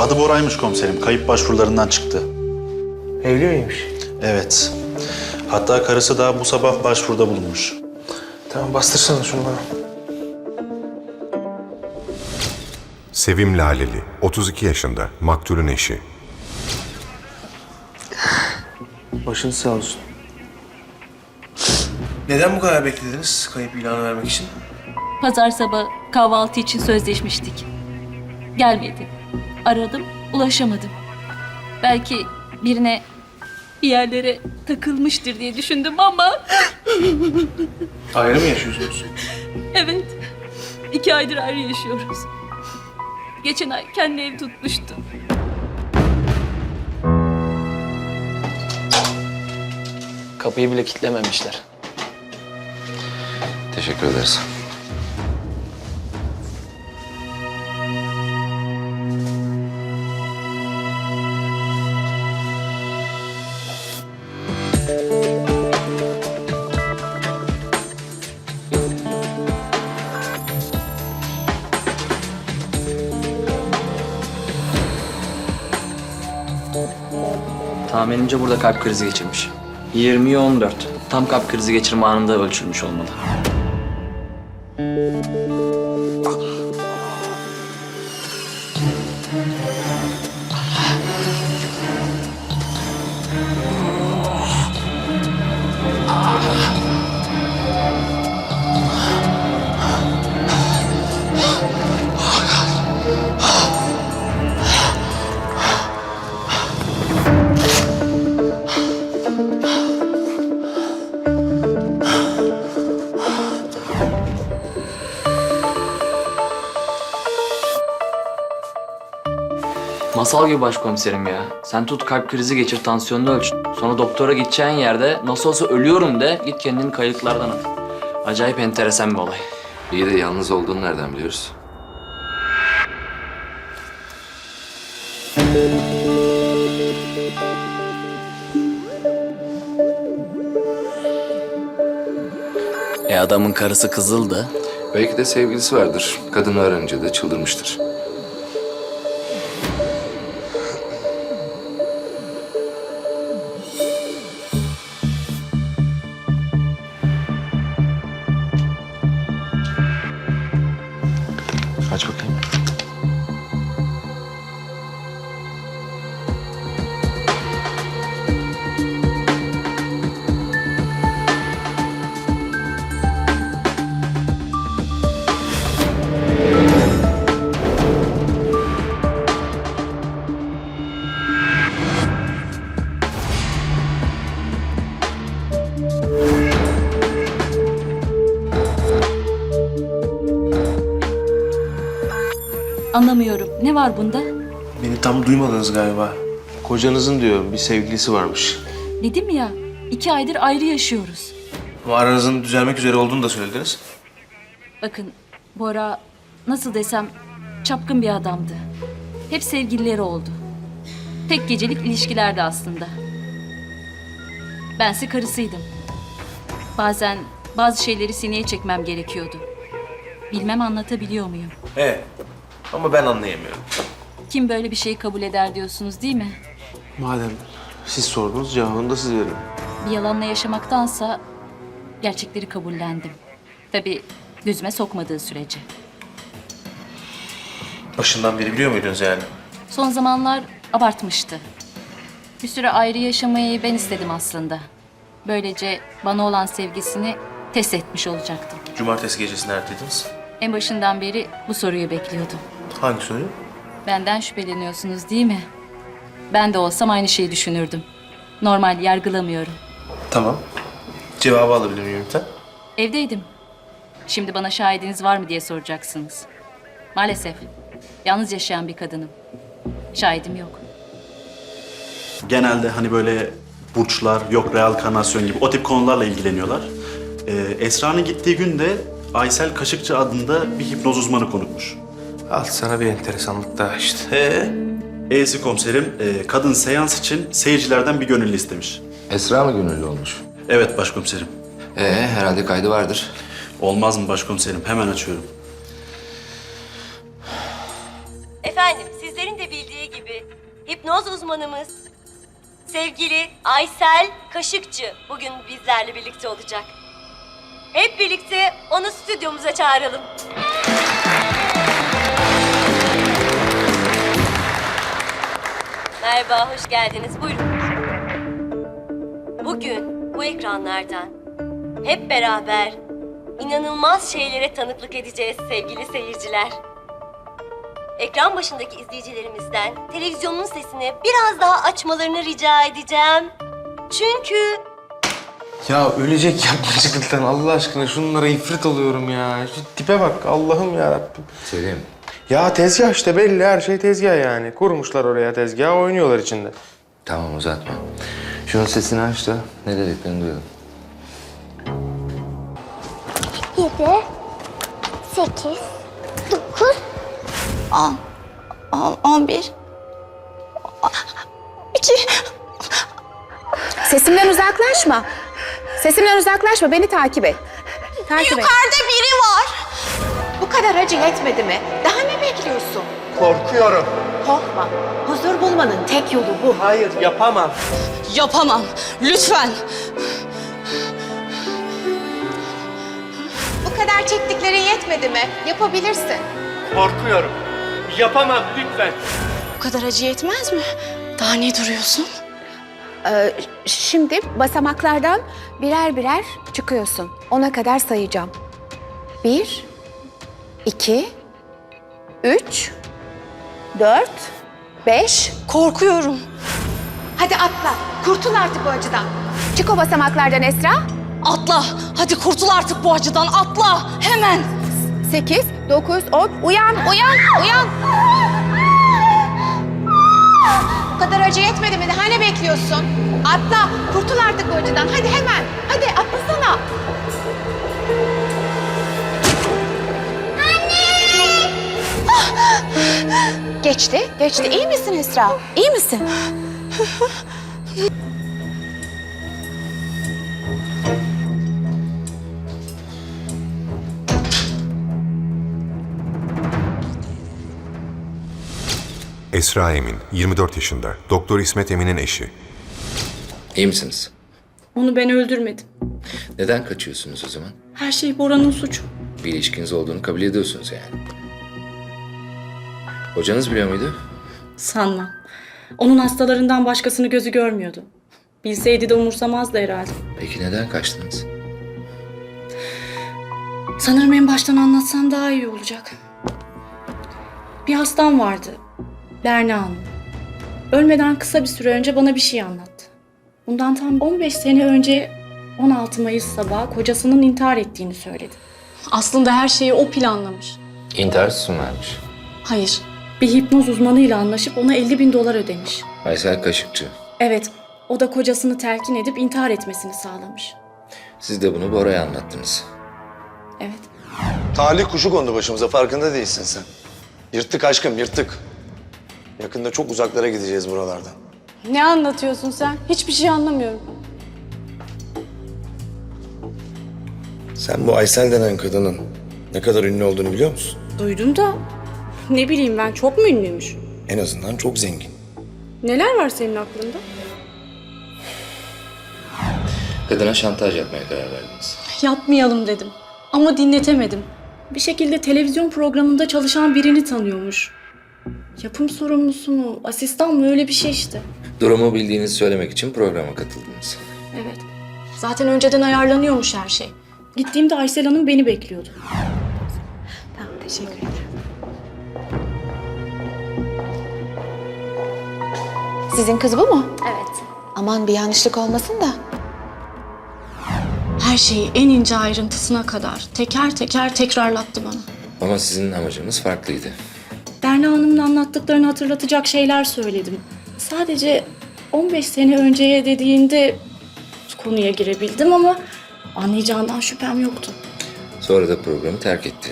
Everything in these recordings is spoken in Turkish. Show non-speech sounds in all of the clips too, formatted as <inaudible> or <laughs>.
Adı Bora'ymış komiserim. Kayıp başvurularından çıktı. Evli miymiş? Evet. Hatta karısı da bu sabah başvuruda bulunmuş. Tamam bastırsana şunu bana. Sevim Laleli, 32 yaşında, maktulün eşi. Başınız sağ olsun. Neden bu kadar beklediniz kayıp ilanı vermek için? Pazar sabah kahvaltı için sözleşmiştik. Gelmedi. Aradım, ulaşamadım. Belki birine bir yerlere takılmıştır diye düşündüm ama <laughs> Ayrı mı yaşıyorsunuz? evet. iki aydır ayrı yaşıyoruz. Geçen ay kendi ev tutmuştu. Kapıyı bile kilitlememişler. Teşekkür ederiz. Tahminimce burada kalp krizi geçirmiş. 20'ye 14. Tam kalp krizi geçirme anında ölçülmüş olmalı. Masal gibi başkomiserim ya. Sen tut kalp krizi geçir, tansiyonunu ölç. Sonra doktora gideceğin yerde nasıl olsa ölüyorum de git kendini kayıklardan at. Acayip enteresan bir olay. İyi de yalnız olduğunu nereden biliyoruz? E adamın karısı kızıldı. Belki de sevgilisi vardır. Kadını öğrenince de çıldırmıştır. Anlamıyorum. Ne var bunda? Beni tam duymadınız galiba. Kocanızın diyor bir sevgilisi varmış. Dedim ya, iki aydır ayrı yaşıyoruz. Ama aranızın düzelmek üzere olduğunu da söylediniz. Bakın, Bora nasıl desem çapkın bir adamdı. Hep sevgilileri oldu. Tek gecelik ilişkilerdi aslında. Bense karısıydım. Bazen bazı şeyleri sineye çekmem gerekiyordu. Bilmem anlatabiliyor muyum? Evet. Ama ben anlayamıyorum. Kim böyle bir şeyi kabul eder diyorsunuz değil mi? Madem siz sordunuz cevabını da siz verin. Bir yalanla yaşamaktansa gerçekleri kabullendim. Tabii gözüme sokmadığı sürece. Başından beri biliyor muydunuz yani? Son zamanlar abartmıştı. Bir süre ayrı yaşamayı ben istedim aslında. Böylece bana olan sevgisini test etmiş olacaktım. Cumartesi gecesi neredeydiniz? En başından beri bu soruyu bekliyordum. Hangi soruyu? Benden şüpheleniyorsunuz değil mi? Ben de olsam aynı şeyi düşünürdüm. Normal yargılamıyorum. Tamam. Cevabı alabilir miyim lütfen? Evdeydim. Şimdi bana şahidiniz var mı diye soracaksınız. Maalesef. Yalnız yaşayan bir kadınım. Şahidim yok. Genelde hani böyle burçlar, yok reenkarnasyon gibi o tip konularla ilgileniyorlar. Ee, Esra'nın gittiği gün de Aysel Kaşıkçı adında bir hipnoz uzmanı konukmuş. Al sana bir enteresanlık daha işte. Ee? E'si komiserim, e, kadın seans için seyircilerden bir gönüllü istemiş. Esra mı gönüllü olmuş? Evet başkomiserim. Ee, herhalde kaydı vardır. Olmaz mı başkomiserim? Hemen açıyorum. Efendim, sizlerin de bildiği gibi hipnoz uzmanımız sevgili Aysel Kaşıkçı bugün bizlerle birlikte olacak. Hep birlikte onu stüdyomuza çağıralım. Merhaba, hoş geldiniz. Buyurun. Bugün bu ekranlardan hep beraber inanılmaz şeylere tanıklık edeceğiz sevgili seyirciler. Ekran başındaki izleyicilerimizden televizyonun sesini biraz daha açmalarını rica edeceğim. Çünkü Ya ölecek yapmacıklıktan Allah aşkına şunlara ifrit oluyorum ya. Şu tipe bak Allah'ım ya Rabbim. Selim, Ya tezgah işte belli her şey tezgah yani. Kurmuşlar oraya tezgah oynuyorlar içinde. tamam uzatma. Şunun sesini aç da ne dediklerini duyalım. Yedi, sekiz, dokuz, on, on, on bir, iki. Sesimden uzaklaşma. Sesimden uzaklaşma. Beni takip et. Takip et. Yukarıda biri var. Bu kadar acı yetmedi mi? Daha? Korkuyorum. Korkma. Huzur bulmanın tek yolu bu. Hayır yapamam. Yapamam. Lütfen. Bu kadar çektiklerin yetmedi mi? Yapabilirsin. Korkuyorum. Yapamam lütfen. Bu kadar acı yetmez mi? Daha ne duruyorsun? Ee, şimdi basamaklardan birer birer çıkıyorsun. Ona kadar sayacağım. Bir, iki, üç, dört, beş. Korkuyorum. Hadi atla. Kurtul artık bu acıdan. Çık o basamaklardan Esra. Atla. Hadi kurtul artık bu acıdan. Atla. Hemen. Sekiz, dokuz, on. Uyan, uyan, uyan. Bu kadar acı yetmedi mi? Daha ne bekliyorsun? Atla. Kurtul artık bu Geçti, geçti. İyi misin Esra? İyi misin? Esra Emin, 24 yaşında. Doktor İsmet Emin'in eşi. İyi misiniz? Onu ben öldürmedim. Neden kaçıyorsunuz o zaman? Her şey Bora'nın suçu. Bir ilişkiniz olduğunu kabul ediyorsunuz yani. Hocanız biliyor muydu? Sanmam. Onun hastalarından başkasını gözü görmüyordu. Bilseydi de umursamazdı herhalde. Peki neden kaçtınız? Sanırım en baştan anlatsam daha iyi olacak. Bir hastam vardı. Berna Hanım. Ölmeden kısa bir süre önce bana bir şey anlattı. Bundan tam 15 sene önce 16 Mayıs sabahı kocasının intihar ettiğini söyledi. Aslında her şeyi o planlamış. İntihar süsü vermiş? Hayır, bir hipnoz uzmanıyla anlaşıp ona 50 bin dolar ödemiş. Aysel Kaşıkçı. Evet, o da kocasını telkin edip intihar etmesini sağlamış. Siz de bunu Bora'ya anlattınız. Evet. Talih kuşu kondu başımıza farkında değilsin sen. Yırttık aşkım yırttık. Yakında çok uzaklara gideceğiz buralardan. Ne anlatıyorsun sen? Hiçbir şey anlamıyorum. Sen bu Aysel denen kadının ne kadar ünlü olduğunu biliyor musun? Duydum da ne bileyim ben çok mu ünlüymüş? En azından çok zengin. Neler var senin aklında? Kadına şantaj yapmaya karar verdiniz. Yapmayalım dedim. Ama dinletemedim. Bir şekilde televizyon programında çalışan birini tanıyormuş. Yapım sorumlusu mu, asistan mı öyle bir şey işte. Durumu bildiğinizi söylemek için programa katıldınız. Evet. Zaten önceden ayarlanıyormuş her şey. Gittiğimde Aysel Hanım beni bekliyordu. Tamam, teşekkür ederim. Sizin kız bu mu? Evet. Aman bir yanlışlık olmasın da. Her şeyi en ince ayrıntısına kadar teker teker tekrarlattı bana. Ama sizin amacınız farklıydı. Berna Hanım'ın anlattıklarını hatırlatacak şeyler söyledim. Sadece 15 sene önceye dediğinde konuya girebildim ama anlayacağından şüphem yoktu. Sonra da programı terk etti.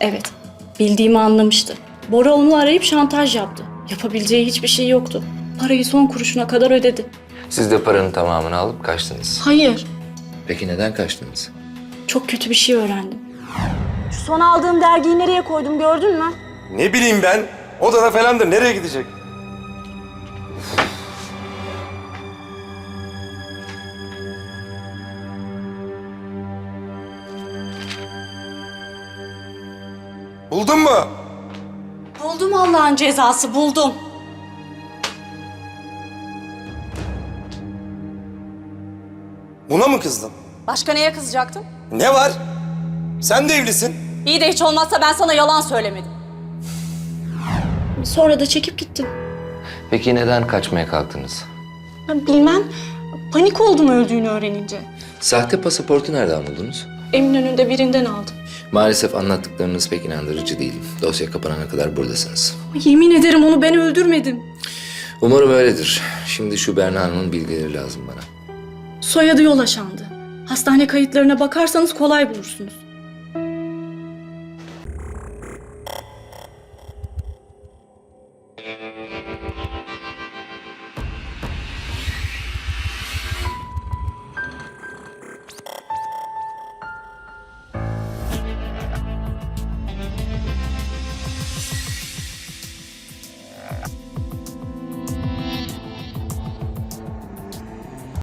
Evet, bildiğimi anlamıştı. Bora onu arayıp şantaj yaptı. Yapabileceği hiçbir şey yoktu. Parayı son kuruşuna kadar ödedi. Siz de paranın tamamını alıp kaçtınız. Hayır, Peki neden kaçtınız? çok kötü bir şey öğrendim. Şu son aldığım dergiyi nereye koydum gördün mü? Ne bileyim ben. Odada falandır. Nereye gidecek? Buldun mu? Buldum Allah'ın cezası, buldum. Buna mı kızdın? Başka neye kızacaktım? Ne var? Sen de evlisin. İyi de hiç olmazsa ben sana yalan söylemedim. Sonra da çekip gittim. Peki neden kaçmaya kalktınız? Ben bilmem. Panik oldum öldüğünü öğrenince. Sahte pasaportu nereden buldunuz? Eminönü'nde birinden aldım. Maalesef anlattıklarınız pek inandırıcı değil. Dosya kapanana kadar buradasınız. Yemin ederim onu ben öldürmedim. Umarım öyledir. Şimdi şu Berna Hanım'ın bilgileri lazım bana. Soyadı yol aşandı. Hastane kayıtlarına bakarsanız kolay bulursunuz.